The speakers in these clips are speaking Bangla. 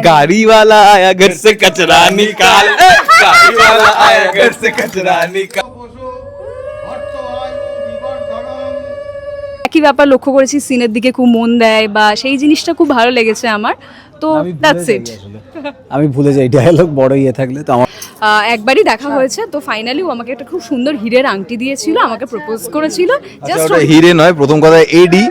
गाड़ी वाला आया घर से कचरा निकाल ए, गाड़ी वाला आया घर से कचरा निकाल পশু অর্থ আয়ু বিবর্ধনম একই ব্যাপার লক্ষ্য করেছি সিনের দিকে খুব মন দেয় বা সেই জিনিসটা খুব ভালো লেগেছে আমার তো আমি ভুলে দ্যাটস যাই ইট আসলে। আমি ভুলে যাই ডায়ালগ বড় ইয়ে থাকলে তো আমার একবারই দেখা হয়েছে তো ফাইনালি ও আমাকে একটা খুব সুন্দর হীরের আংটি দিয়েছিল আমাকে প্রপোজ করেছিল আচ্ছা জাস্ট ওটা হিরে নয় প্রথম কথা এডি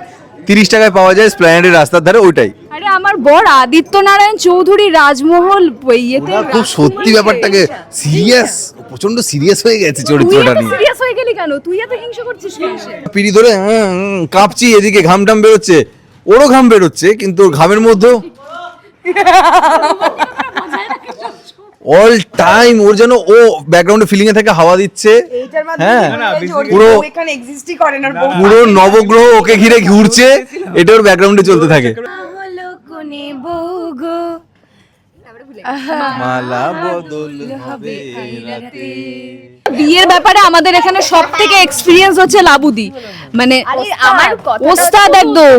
তিরিশ টাকায় পাওয়া যায় স্প্ল্যানেডের রাস্তার ধারে ওইটাই। আরে আমার বর আদিত্য নারায়ণ চৌধুরী রাজমহল ইয়েতে ওরা খুব সত্যি ব্যাপারটাকে সিরিয়াস প্রচণ্ড সিরিয়াস হয়ে গেছে চরিত্রটা নিয়ে। সিরিয়াস হয়ে গেলি কেন? তুই এত হিংসা করছিস কেন? পিড়ি ধরে হ্যাঁ, হুম, কাঁপছি এদিকে ঘাম টাম বেরোচ্ছে। ওরও ঘাম বেরোচ্ছে কিন্তু ওর ঘামের মধ্যেও অল টাইম ওর যেন ও ব্যাকগ্রাউন্ডে ফিলিং এ থেকে হাওয়া দিচ্ছে হ্যাঁ পুরো পুরো এখানে এক্সিস্টই করে না পুরো নবগ্রহ ওকে ঘিরে ঘুরছে এটা ওর ব্যাকগ্রাউন্ডে চলতে থাকে হলো কোনে বউ গো মালা বদল হবে রাতে। বিয়ের ব্যাপারে আমাদের এখানে সব থেকে এক্সপিরিয়েন্স হচ্ছে লাবুদি। মানে আমার ওস্তাদ একদম।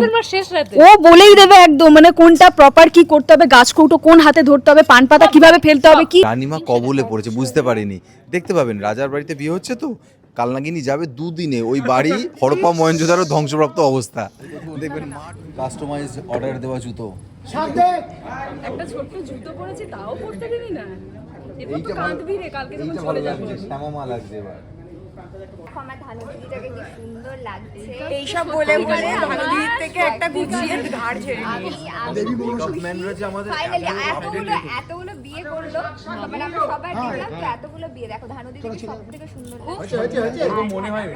ও বলেই দেবে একদম মানে কোনটা প্রপার কি করতে হবে গাছ কৌটো কোন হাতে ধরতে হবে পান পাতা কীভাবে ফেলতে হবে কি রানিমা কবলে পড়েছে বুঝতে পারিনি। দেখতে পাবেন রাজার বাড়িতে বিয়ে হচ্ছে তো? কালনাগিনি যাবে দুদিনে। ওই বাড়ি হরপা মহেঞ্জোদারও ধ্বংসপ্রাপ্ত অবস্থা। দেখবেন কাস্টমাইজ অর্ডার দেওয়া জুতো। একটা ছোট্ট জুতো পরেছি তাও পড়তে দিবি না। এরপর তো কাঁদবি রে কালকে যখন চলে যাবে। শ্যামা লাগছে এবার। আমার ধানু দিদিটাকে কি সুন্দর লাগছে এইসব বলে বলে ভানুদির থেকে একটা গুছিয়ে ছেড়ে ফাইনালি এতগুলো এতগুলো বিয়ে করল। মানে আমরা সবাই দেখলাম তো এতগুলো বিয়ে। দেখো ধানু দিদিকে সব থেকে সুন্দর মনে হয়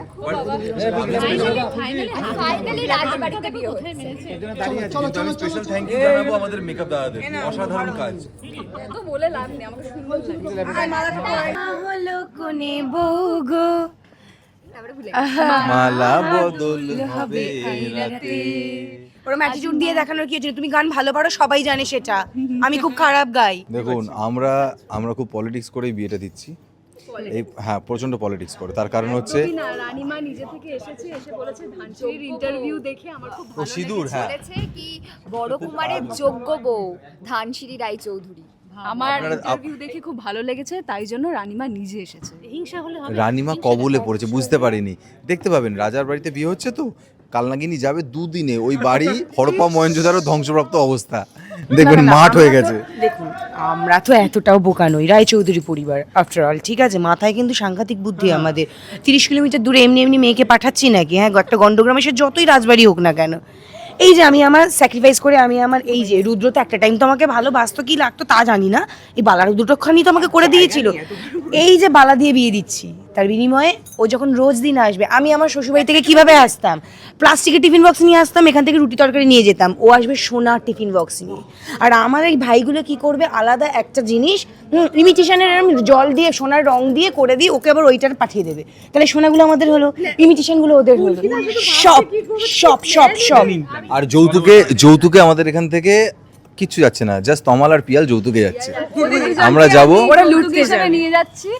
ফাইনালি রাজবাড়িতে বিয়ে স্পেশাল থ্যাংক ইউ জানাব আমাদের মেকআপ দাদাদের। অসাধারণ কাজ। তো বলে লাভ নেই আমাকে সুন্দর লাগে হলো কোনে বউ গো। তারপরে ভুলে মালা বদল হবে রাতে। ওরম অ্যাটিটিউড দিয়ে দেখানোর কি আছে? তুমি গান ভালো পারো? সবাই জানে সেটা। আমি খুব খারাপ গাই। দেখুন আমরা আমরা খুব পলিটিক্স করেই বিয়েটা দিচ্ছি। এই হ্যাঁ প্রচণ্ড পলিটিক্স করে। তার কারণ হচ্ছে না। রানীমা নিজে থেকে এসেছে এসে বলেছে ধানসিঁড়ির ইন্টারভিউ দেখে আমার খুব ও সিঁদুর হ্যাঁ। বলেছে কি বড় কুমারের যোগ্য বউ ধানসিঁড়ি রায়চৌধুরী। আমার ইন্টারভিউ দেখে খুব ভালো লেগেছে তাই জন্য রানীমা নিজে এসেছে। হিংসা হলে রানিমা কবলে পড়েছে বুঝতে পারিনি। দেখতে পাবেন রাজার বাড়িতে বিয়ে হচ্ছে তো কালনাগিনি যাবে দুদিনে ওই বাড়ি হরপা মহেঞ্জোদারও ধ্বংসপ্রাপ্ত অবস্থা। দেখবেন মাঠ হয়ে গেছে। দেখুন আমরা তো এতটাও বোকা নই রায়চৌধুরী পরিবার আফটার অল ঠিক আছে? মাথায় কিন্তু সাংঘাতিক বুদ্ধি আমাদের। তিরিশ কিলোমিটার দূরে এমনি এমনি মেয়েকে পাঠাচ্ছি নাকি? হ্যাঁ একটা গন্ডগ্রামে সে যতই রাজবাড়ি হোক না কেন। এই যে আমি আমার স্যাক্রিফাইস করে আমি আমার এই যে রুদ্র তো একটা টাইম তো আমাকে ভালোবাসতো কি লাগতো তা জানি না। এই বালা দুটোখানি তো আমাকে করে দিয়েছিল। এই যে বালা দিয়ে বিয়ে দিচ্ছি। তার বিনিময়ে ও যখন রোজ দিন আসবে আমি আমার শ্বশুরবাড়ি থেকে কীভাবে আসতাম? প্লাস্টিকের টিফিন বক্স নিয়ে আসতাম এখান থেকে রুটি তরকারি নিয়ে যেতাম। ও আসবে সোনার টিফিন বক্স নিয়ে। আর আমার এই ভাইগুলো কি করবে? আলাদা একটা জিনিস ইমিটেশনের জল দিয়ে সোনার রং দিয়ে করে দিয়ে ওকে আবার ওইটার পাঠিয়ে দেবে। তাহলে সোনাগুলো আমাদের হলো ইমিটেশনগুলো ওদের হলো। সব সব সব সব। আর যৌতুকে যৌতুকে আমাদের এখান থেকে কিচ্ছু যাচ্ছে না জাস্ট তমাল আর পিয়াল যৌতুকে যাচ্ছে। আমরা যাব। ওরা লুটকে হিসাবে নিয়ে যাচ্ছি।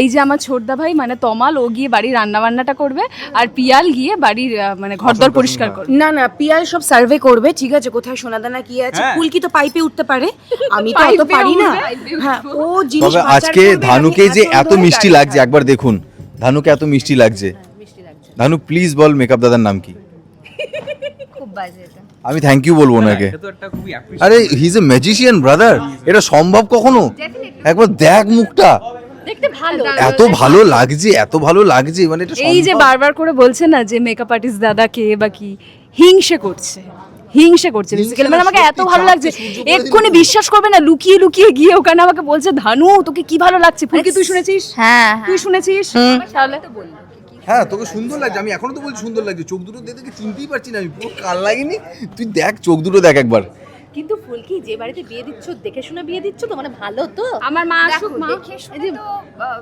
এই যে আমার ছোটদা ভাই মানে তমাল ও গিয়ে বাড়ির রান্না বান্নাটা করবে আর পিয়াল গিয়ে বাড়ির মানে ঘরদর পরিষ্কার করবে। না না পিয়াল সব সার্ভে করবে ঠিক আছে কোথায় সোনাদানা কি আছে ফুলকি তো পাইপে উঠতে পারে আমি তো অত পারি না। হ্যাঁ ও জিনিস তবে আজকে ধানুকে যে এত মিষ্টি লাগছে একবার দেখুন। ধানুকে এত মিষ্টি লাগছে। ধানু প্লিজ বল মেকআপ দাদার নাম কি? খুব বাজে এটা। আমি থ্যাংক ইউ বলব ওনাকে। আরে he is a magician brother এটা সম্ভব কখনো? একবার দেখ মুখটা। এত ভালো লাগছে এত ভালো লাগছে মানে এটা এই যে? বারবার করে বলছে না যে মেকআপ আর্টিস্ট দাদা কে বা কি হিংসে করছে। হিংসে করছে বেসিক্যালি মানে আমাকে এত ভালো লাগছে। এক্ষুনি বিশ্বাস করবে না লুকিয়ে লুকিয়ে গিয়ে ওখানে আমাকে বলছে ধানু তোকে কি ভালো লাগছে? ফুলকি তুই শুনেছিস? হ্যাঁ তুই শুনেছিস? তাহলে? তো বলল হ্যাঁ তোকে সুন্দর লাগছে। আমি এখনও তো বলছি সুন্দর লাগছে। চোখ দুটো দেখে চিনতেই পারছি না। আমি পুরো কাল লাগেনি তুই দেখ, চোখ দুটো দেখ একবার। কিন্তু ফুলকি যে বাড়িতে বিয়ে দিচ্ছ দেখে শুনে বিয়ে দিচ্ছ তো? মানে ভালো তো? আমার মা আসুক মা। দেখে শুনে তো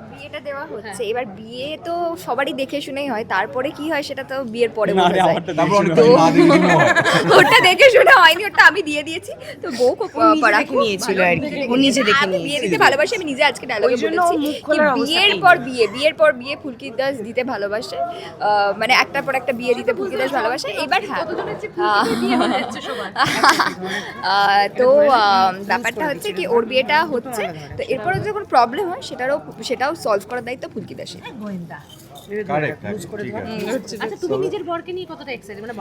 বিয়েটা দেওয়া হচ্ছে। এবার বিয়ে তো সবারই দেখে শুনেই হয়। তারপরে কি হয় সেটা তো বিয়ের পরে বোঝা যায় হয়। ওটা দেখে শুনে হয়নি ওটা আমি দিয়ে দিয়েছি। তো বউ নিজে নিয়েছিল আর কি। ও নিজে দেখে আমি বিয়ে দিতে ভালোবাসি আমি নিজে আজকে ডায়লগে বলেছি মুখ কি অবস্থা বিয়ের পর বিয়ে বিয়ের পর বিয়ে ফুলকি দাস দিতে ভালোবাসে। আহ, মানে একটার পর একটা বিয়ে দিতে ফুলকি দাস ভালোবাসে। এবার হ্যাঁ। তো ব্যাপারটা হচ্ছে কি ওর বিয়েটা হচ্ছে তো এরপরে যদি কোনো প্রবলেম হয় সেটারও সেটাও সলভ করার দায়িত্ব ফুলকি দাসের আচ্ছা তুমি নিজের বরকে নিয়ে কতটা এক্সাইটেড মানে?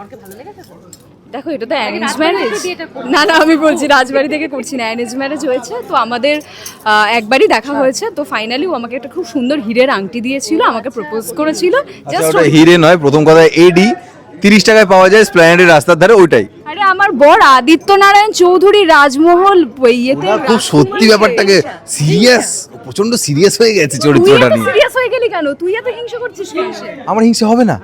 দেখো এটা তো অ্যারেঞ্জ ম্যারেজ। না না আমি বলছি রাজবাড়ি থেকে করছি না অ্যারেঞ্জ ম্যারেজ হয়েছে তো আমাদের একবারই দেখা হয়েছে তো ফাইনালি ও আমাকে একটা খুব সুন্দর হীরের আংটি দিয়েছিল আমাকে প্রপোজ করেছিল আচ্ছা জাস্ট হিরে নয় প্রথম কথা এডি তিরিশ টাকায় পাওয়া যায় স্প্ল্যানেডের রাস্তার ধারে ওইটাই। আরে আমার বর আদিত্য নারায়ণ চৌধুরী রাজমহল ইয়েতে ওরা খুব সত্যি ব্যাপারটাকে সিরিয়াস প্রচণ্ড সিরিয়াস হয়ে গেছে চরিত্রটা নিয়ে। সিরিয়াস হয়ে গেলি কেন? তুই এত হিংসা করছিস কেন আমার হিংসা হবে না।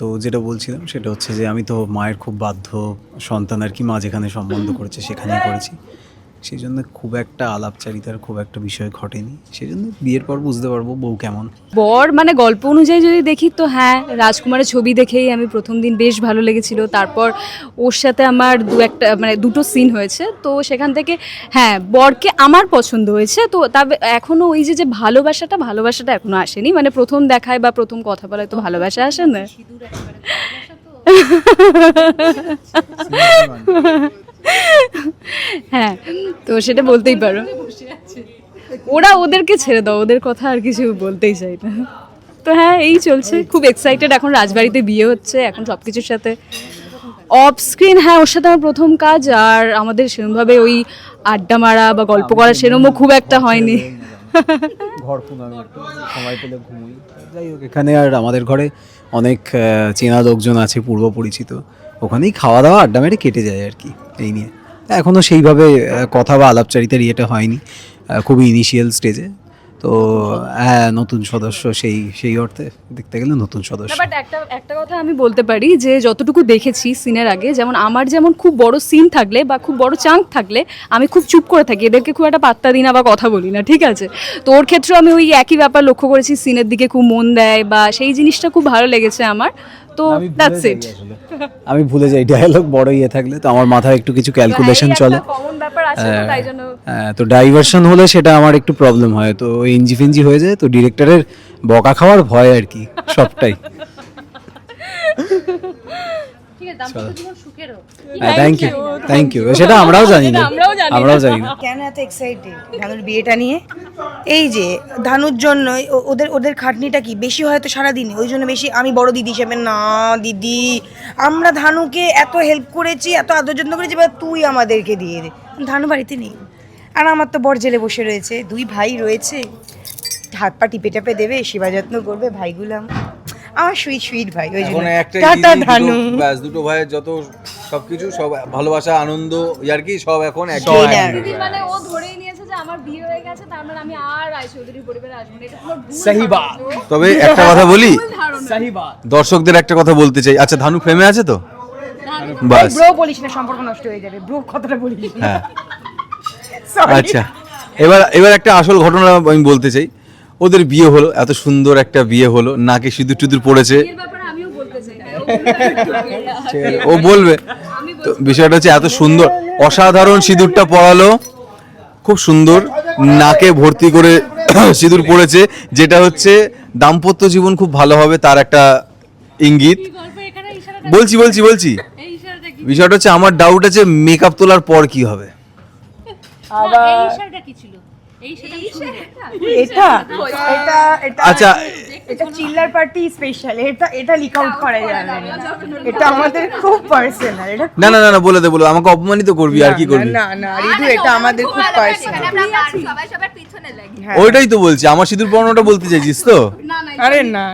তো যেটা বলছিলাম সেটা হচ্ছে যে আমি তো মায়ের খুব বাধ্য সন্তান আর কি, মা যেখানে সম্বন্ধ করেছে সেখানেই করেছি। সেই জন্য খুব একটা আলাপচারিতার খুব একটা বিষয় ঘটেনি। সেই জন্য বিয়ের পর বুঝতে পারব বউ কেমন। বর মানে গল্প অনুযায়ী যদি দেখি তো হ্যাঁ রাজকুমারের ছবি দেখেই আমি প্রথম দিন বেশ ভালো লেগেছিল। তারপর ওর সাথে আমার দু একটা মানে দুটো সিন হয়েছে। তো সেখান থেকে হ্যাঁ বরকে আমার পছন্দ হয়েছে। তো তবে এখনও ওই যে যে ভালোবাসাটা ভালোবাসাটা এখনও আসেনি। মানে প্রথম দেখায় বা প্রথম কথা বলায় তো ভালোবাসা আসে না। হ্যাঁ তো সেটা বলতেই পারো। ওরা ওদেরকে ছেড়ে দাও ওদের কথা আর কিছু বলতেই চাই না। তো হ্যাঁ এই চলছে। খুব এক্সাইটেড এখন রাজবাড়িতে বিয়ে হচ্ছে এখন সব কিছুর সাথে অফ স্ক্রিন হ্যাঁ ওর সাথে আমার প্রথম কাজ আর আমাদের সেরকমভাবে ওই আড্ডা মারা বা গল্প করা সেরকমও খুব একটা হয়নি। ঘর সময় পেলে ঘুমোই। যাই হোক এখানে আর আমাদের ঘরে অনেক চেনা লোকজন আছে পূর্ব পরিচিত ওখানেই খাওয়া দাওয়া আড্ডা মেরে কেটে যায় আর কি, এই নিয়ে। এখনও সেইভাবে কথা বা আলাপচারিতার ইয়েটা হয়নি খুবই ইনিশিয়াল স্টেজে তো হ্যাঁ নতুন সদস্য সেই সেই অর্থে দেখতে গেলে নতুন সদস্য। বাট একটা একটা কথা আমি বলতে পারি যে যতটুকু দেখেছি সিনের আগে যেমন আমার যেমন খুব বড় সিন থাকলে বা খুব বড় চাঙ্ক থাকলে আমি খুব চুপ করে থাকি। এদেরকে খুব একটা পাত্তা দিই না বা কথা বলি না ঠিক আছে? তো ওর ক্ষেত্রেও আমি ওই একই ব্যাপার লক্ষ্য করেছি সিনের দিকে খুব মন দেয় বা সেই জিনিসটা খুব ভালো লেগেছে আমার। তো আমি ভুলে দ্যাটস যাই ইট আমি ভুলে যাই ডায়ালগ বড় ইয়ে থাকলে তো আমার মাথায় একটু কিছু ক্যালকুলেশন চলে। কমন ব্যাপার আছে তো তাই জন্য হ্যাঁ, তো ডাইভারশন হলে সেটা আমার একটু প্রবলেম হয়। তো ইঞ্জি ফিঞ্জি হয়ে যায় তো ডিরেক্টরের বকা খাওয়ার ভয় আর কি সবটাই। থ্যাংক ইউ থ্যাংক ইউ সেটা আমরাও জানি না আমরাও জানি না। আমরাও জানি না। কেন এত এক্সাইটেড ধানুর বিয়েটা নিয়ে? এই যে ধানুর জন্য ওদের ওদের খাটনিটা কি? বেশি হয়তো সারাদিনে ওই জন্য বেশি আমি বড় দিদি হিসেবে না দিদি। আমরা ধানুকে এত হেল্প করেছি এত আদর যত্ন করেছি এবার তুই আমাদেরকে দিয়ে দে। ধানু বাড়িতে নেই। আর আমার তো বর জেলে বসে রয়েছে। দুই ভাই রয়েছে। হাত পা টিপে টাপে দেবে সেবা যত্ন করবে ভাইগুলো আমার- সুইট সুইট ভাই ওই জন্য। একটা টাটা ধানু। ব্যাস দুটো ভাইয়ের যত সবকিছু সব ভালোবাসা আনন্দ ইয়ার্কি সব এখন এক মানে ও ধরেই নিয়েছে যে আমার বিয়ে হয়ে গেছে তার মানে আমি আর রায়চৌধুরী পরিবারে আসব না। এটা সহি বাত। তবে একটা কথা বলি। দর্শকদের একটা কথা বলতে চাই। আচ্ছা ধানু ফ্রেমে আছে তো? বাস। ব্রো বলিস না সম্পর্ক নষ্ট হয়ে যাবে। ব্রো কথাটা বলিস না। হ্যাঁ। আচ্ছা। এবার এবার একটা আসল ঘটনা আমি বলতে চাই। ওদের বিয়ে হলো এত সুন্দর একটা বিয়ে হলো নাকে সিঁদুর টুদুর পড়েছে। বিয়ের ব্যাপারে আমিও বলতে চাই না? ও বলবে। তো বিষয়টা হচ্ছে এত সুন্দর। অসাধারণ সিঁদুরটা পড়ালো। খুব সুন্দর। নাকে ভর্তি করে সিঁদুর পড়েছে। যেটা হচ্ছে দাম্পত্য জীবন খুব ভালো হবে তার একটা ইঙ্গিত। বলছি বলছি বলছি। বিষয়টা হচ্ছে আমার ডাউট আছে মেকআপ তোলার পর কি হবে? আবার এই বিষয়টা কি ছিল? এটা এটা এটা আচ্ছা এটা চিল্লার পার্টি স্পেশাল এটা এটা লিক আউট করা যাবে না এটা আমাদের খুব পার্সোনাল এটা না না না না বলে দে বলে আমাকে অপমানিত করবি আর কি করবি? না না ঋতু এটা আমাদের খুব পার্সোনাল এখানে আমরা গান সবাই সবার পিছনে লাগি। ওইটাই তো বলছি আমার সিঁদুর পড়ানোটা বলতে চাইছিস তো? আরে না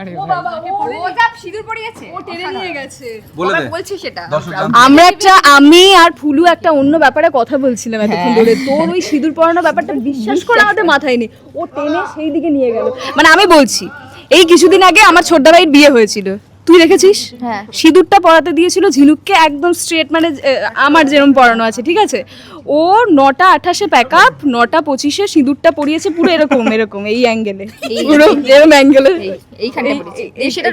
আমরা একটা আমি আর ফুলু একটা অন্য ব্যাপারে কথা বলছিলাম এতক্ষণ ধরে। তোর ওই সিঁদুর পরানো ব্যাপারটা বিশ্বাস করে আমাদের মাথায় নেই। ও টেনে সেই দিকে নিয়ে গেল। মানে আমি বলছি, এই কিছুদিন আগে আমার ছোট্ট ভাইয়ের বিয়ে হয়েছিল। তুই দেখেছিস হ্যাঁ। সিঁদুরটা পরাতে দিয়েছিল ঝিনুককে একদম স্ট্রেট মানে আমার যেরকম পরানো আছে ঠিক আছে? ও নটা আঠাশে প্যাক আপ নটা পঁচিশে সিঁদুরটা পরিয়েছে পুরো এরকম এরকম এই অ্যাঙ্গেলে পুরো এরকম অ্যাঙ্গেলে এইখানে সেটা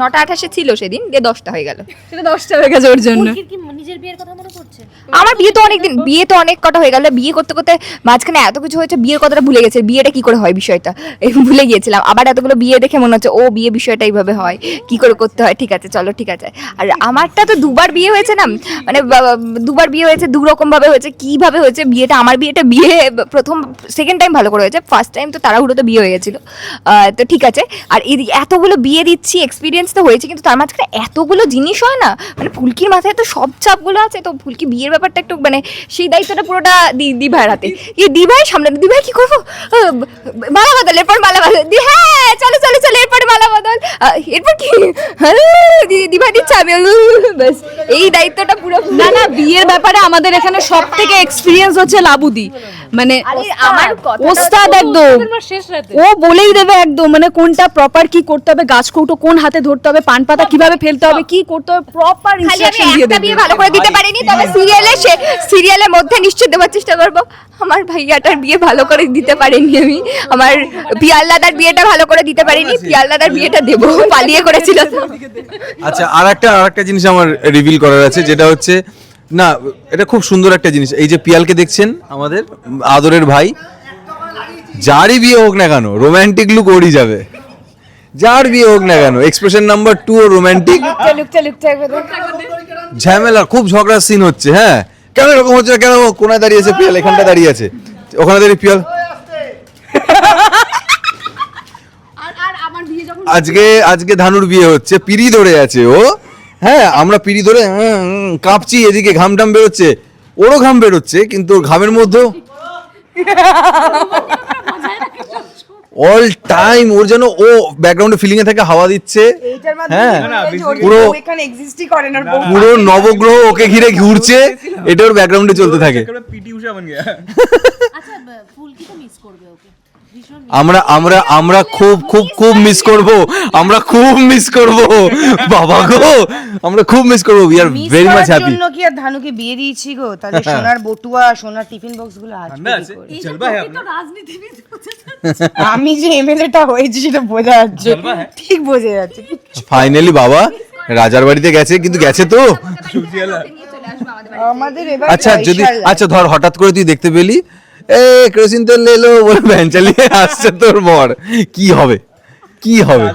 নটা আঠাশে ছিল সেদিন দিয়ে দশটা হয়ে গেল। সেটা দশটা হয়ে গেছে ওর জন্য। নিজের বিয়ের কথা মনে পড়ছে? আমার বিয়ে তো অনেকদিন বিয়ে তো অনেক কটা হয়ে গেল। বিয়ে করতে করতে মাঝখানে এত কিছু হয়েছে বিয়ের কথাটা ভুলে গেছে। বিয়েটা কি করে হয় বিষয়টা? ভুলে গিয়েছিলাম। আবার এতগুলো বিয়ে দেখে মনে হচ্ছে ও বিয়ে বিষয়টা এইভাবে হয়। কি করে করতে হয়। ঠিক আছে, চলো, ঠিক আছে। আর আমারটা তো দুবার বিয়ে হয়েছে না মানে দুবার বিয়ে হয়েছে দু রকম ভাবে হয়েছে, কীভাবে হয়েছে বিয়েটা, আমার বিয়েটা বিয়ে প্রথম সেকেন্ড টাইম ভালো করে হয়েছে ফার্স্ট টাইম তো তাড়াহুড়োতে বিয়ে হয়ে গেছিল। তো ঠিক আছে, আর এই এতগুলো বিয়ে দিচ্ছি এক্সপিরিয়েন্স তো হয়েছে, কিন্তু তার মাঝখানে এতগুলো জিনিস হয় না মানে ফুলকির মাথায় তো সব চাপগুলো আছে, তো ফুলকি বিয়ের ব্যাপারটা একটু মানে সেই দায়িত্বটা পুরোটা দি দি ভাইয়ের হাতে। এই দি ভাই সামনে দি ভাই কি করব? মালা বদল, এরপর মালা বদল। দি হ্যাঁ চলো চলো চলো, এরপর মালা বদল। এরপর কি? হ্যাঁ, দিচ্ছে আমি। ব্যাস এই দায়িত্বটা পুরো না না বিয়ের ব্যাপারে আমাদের এখানে সব থেকে এক্সপিরিয়েন্স হচ্ছে লাবুদি মানে আমার ওস্তাদ একদম। ও বলেই দেবে একদম মানে কোনটা প্রপার কি করতে হবে গাছ কৌটো কোন হাতে ধরতে হবে পান পাতা কীভাবে ফেলতে হবে কি করতে হবে প্রপার ইনস্ট্রাকশন দিয়ে দেবে। ভালো করে দিতে পারিনি তবে সিরিয়ালে সে সিরিয়ালের মধ্যে নিশ্চয় দেওয়ার চেষ্টা করব। আমার ভাইয়াটার বিয়ে ভালো করে দিতে পারিনি আমি। আমার পিয়াল দাদার বিয়েটা ভালো করে দিতে পারিনি পিয়াল দাদার বিয়েটা দেবো। পালিয়ে করেছিল। আচ্ছা আর একটা আর একটা জিনিস আমার রিভিল করার আছে যেটা হচ্ছে না এটা খুব সুন্দর একটা জিনিস। এই যে পিয়ালকে দেখছেন আমাদের আদরের ভাই যারই বিয়ে হোক না কেন রোমান্টিক লুক ওরই যাবে। যার বিয়ে হোক না কেন এক্সপ্রেশন নাম্বার টু লুকটা ঝামেলা খুব ঝগড়ার সিন হচ্ছে হ্যাঁ। কেন এরকম হচ্ছে না? কেন কোনায় দাঁড়িয়ে আছে? পিয়াল এখানটা দাঁড়িয়ে আছে। ওখানে দাঁড়িয়ে পিয়াল। আজকে আজকে ধানুর বিয়ে হচ্ছে। পিড়ি ধরে আছে ও। হ্যাঁ আমরা পিড়ি ধরে কাঁপছি এদিকে ঘাম টাম বেরোচ্ছে। ওরও ঘাম বেরোচ্ছে কিন্তু ঘামের মধ্যেও অল টাইম ওর যেন ও ব্যাকগ্রাউন্ডে ফিলিং এ থেকে হাওয়া দিচ্ছে। হ্যাঁ। পুরো এখানে এক্সিস্টই করে না ওর পুরো নবগ্রহ ওকে ঘিরে ঘুরছে এটা ওর ব্যাকগ্রাউন্ডে চলতে থাকে। আচ্ছা ফুলকি তো মিস করবে ওকে। আমরা আমরা আমরা খুব খুব খুব মিস করব। আমরা খুব মিস করব। বাবা গো আমরা খুব মিস করব। We are very much happy জন্য কি আর ধানুকে বিয়ে দিয়েছি গো? তাহলে সোনার বটুয়া সোনার টিফিন বক্সগুলো হতে আমি যে এমএলএটা হয়েছে সেটা বোঝা যাচ্ছে। ঠিক বোঝা যাচ্ছে। ফাইনালি বাবা রাজার বাড়িতে গেছে কিন্তু গেছে তো। আমাদের এবার আচ্ছা যদি আচ্ছা ধর হঠাৎ করে তুই দেখতে পেলি এ কেরোসিন তেল এলো বলে ভ্যান চালিয়ে আসছে তোর বর। কি হবে? কি হবে?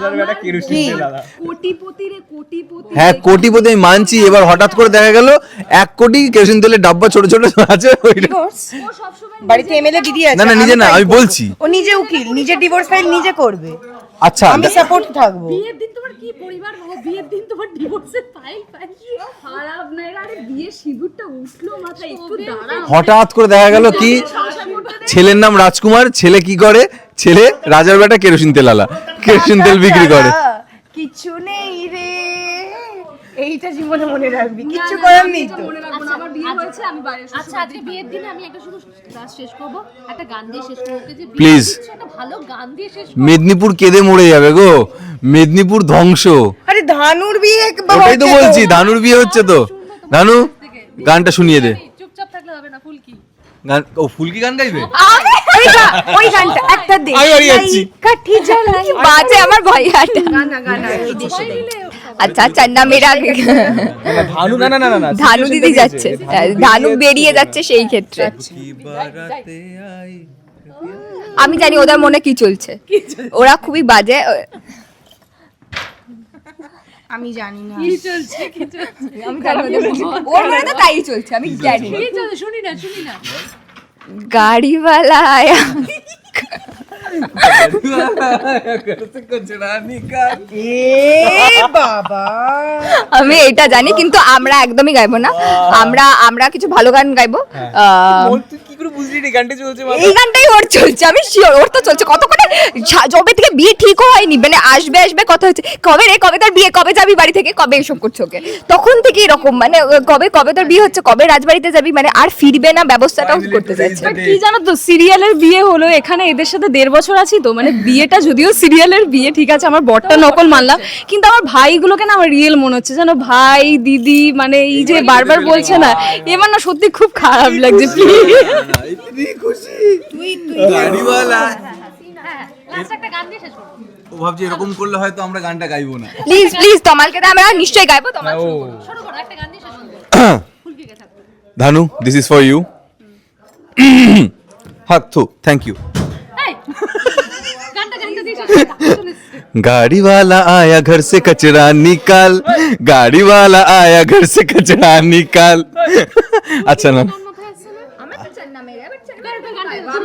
কোটিপতি রে কোটিপতি হ্যাঁ কোটিপতি আমি মানছি। এবার হঠাৎ করে দেখা গেল এক কোটি কেরোসিন তেলের ডাব্বা ছোট ছোট আছে বাড়িতে এমএলএ দিদি আছে না, না, নিজে না, আমি বলছি। ও নিজে উকিল নিজে ডিভোর্স ফাইল নিজে করবে। আচ্ছা আমি সাপোর্ট থাকব। বিয়ের দিন তোমার কি পরিবার ও বিয়ের দিন তোমার ডিভোর্সের ফাইল ফাইল খারাপ না এরা? আরে বিয়ে সিঁদুরটা উঠল মাথায় একটু দাঁড়া হঠাৎ করে দেখা গেল কি? ছেলের নাম রাজকুমার ছেলে কি করে? ছেলে রাজার বেটা কেরোসিন তেল আলা। কেরোসিন তেল বিক্রি করে। কিছু নেই। এইটা জীবনে মনে রাখবি কিচ্ছু করার নেই তো। মনে রাখব না আমার বিয়ে হয়েছে আমি বাইরে আচ্ছা আজকে বিয়ের দিনে আমি একটা শুধু ক্লাস শেষ করব একটা গান দিয়ে শেষ করব যে প্লিজ একটা ভালো গান দিয়ে শেষ মেদিনীপুর কেঁদে মরে যাবে গো মেদিনীপুর ধ্বংস। আরে ধানুর বিয়ে একবার ওটাই তো বলছি ধানুর বিয়ে হচ্ছে তো। ধানু গানটা শুনিয়ে দে চুপচাপ থাকলে হবে না ফুলকি গান ও ফুলকি গান গাইবে? ওই গা- ওই গানটা একটা দে। আমি বাড়ি যাচ্ছি। কাঠি জ্বালাই বাজে আমার গানা এই দেশে দেয়। আচ্ছা আচ্ছা না মেরা ধানু না না না না ধানু দিদি যাচ্ছে। ধানু বেরিয়ে যাচ্ছে সেই ক্ষেত্রে। আমি জানি ওদের মনে কি চলছে। ওরা খুবই বাজে আমি জানি না। কি চলছে কি চলছে? আমি ওদের মনে- ওর মনে তো তাই চলছে আমি জানি কি চলছে? শুনি না শুনি না। গাড়িওয়ালা আয়া আমি এটা জানি কিন্তু আমরা একদমই গাইবো না। আমরা আমরা কিছু ভালো গান গাইবো। করে বুঝলি রে গানটা চলছে? এই গানটাই ওর চলছে আমি শিওর ওর তো চলছে। কত করে জবে থেকে বিয়ে ঠিকও হয়নি মানে আসবে আসবে কথা হচ্ছে কবে রে কবে তোর বিয়ে কবে যাবি বাড়ি থেকে কবে এসব করছ ওকে? তখন থেকে এরকম মানে কবে কবে তোর বিয়ে হচ্ছে কবে রাজবাড়িতে যাবি মানে আর ফিরবে না ব্যবস্থাটাও করতে চাইছে কি জানো তো সিরিয়ালের বিয়ে হলো এখানে এদের সাথে দেড় বছর আছি তো মানে বিয়েটা যদিও সিরিয়ালের বিয়ে ঠিক আছে আমার বরটা নকল মানলাম কিন্তু আমার ভাইগুলোকে না আমার রিয়েল মনে হচ্ছে জানো ভাই দিদি মানে এই যে বারবার বলছে না এবার না সত্যি খুব খারাপ লাগছে প্লিজ গাড়িওয়ালা লাস্ট একটা গান দিয়ে শেষ করবো ও ভাবছি এরকম করলে হয়তো আমরা গানটা গাইবো না প্লিজ প্লিজ তমালকে তো আমরা নিশ্চয়ই গাইবো তোমাল ও শুরু করো একটা গান দিয়ে শেষ করবো ফুলকিকে থাকবে Dhanu this is for you হাত থু থ্যাংক ইউ এই, গানটা গানটা দিয়ে শেষ করো गाड़ी वाला आया घर से कचरा निकाल गाड़ी वाला आया घर से कचरा निकाल আচ্ছা না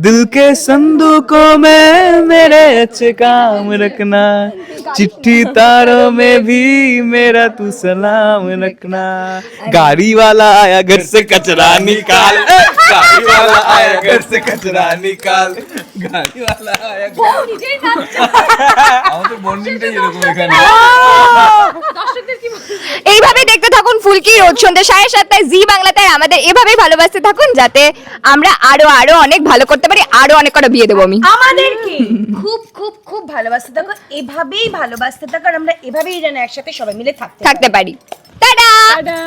दिल के संदूकों में मेरे अच्छे काम रखना चिट्ठी तारों में भी मेरा तू सलाम रखना गाड़ी वाला आया घर से कचरा निकाल गाड़ी वाला आया घर से कचरा निकाल गाड़ी वाला आया আমাদের বন্ডিংটাই এরকম এখানে দর্শকদের কি বলবো? এইভাবে দেখতে থাকুন ফুলকি রোজ সন্ধ্যে সাড়ে সাতটায় জি বাংলাতে আর আমাদের এভাবেই ভালোবাসতে থাকুন যাতে আমরা আরো আরো অনেক ভালো করতে পারি আরও অনেক কটা বিয়ে দেবো আমি। আমাদেরকে খুব খুব খুব ভালোবাসতে থাকো। এভাবেই ভালোবাসতে থাকো আর আমরা এভাবেই যেন একসাথে সবাই মিলে থাকতে থাকতে পারি। টাটা! টাটা।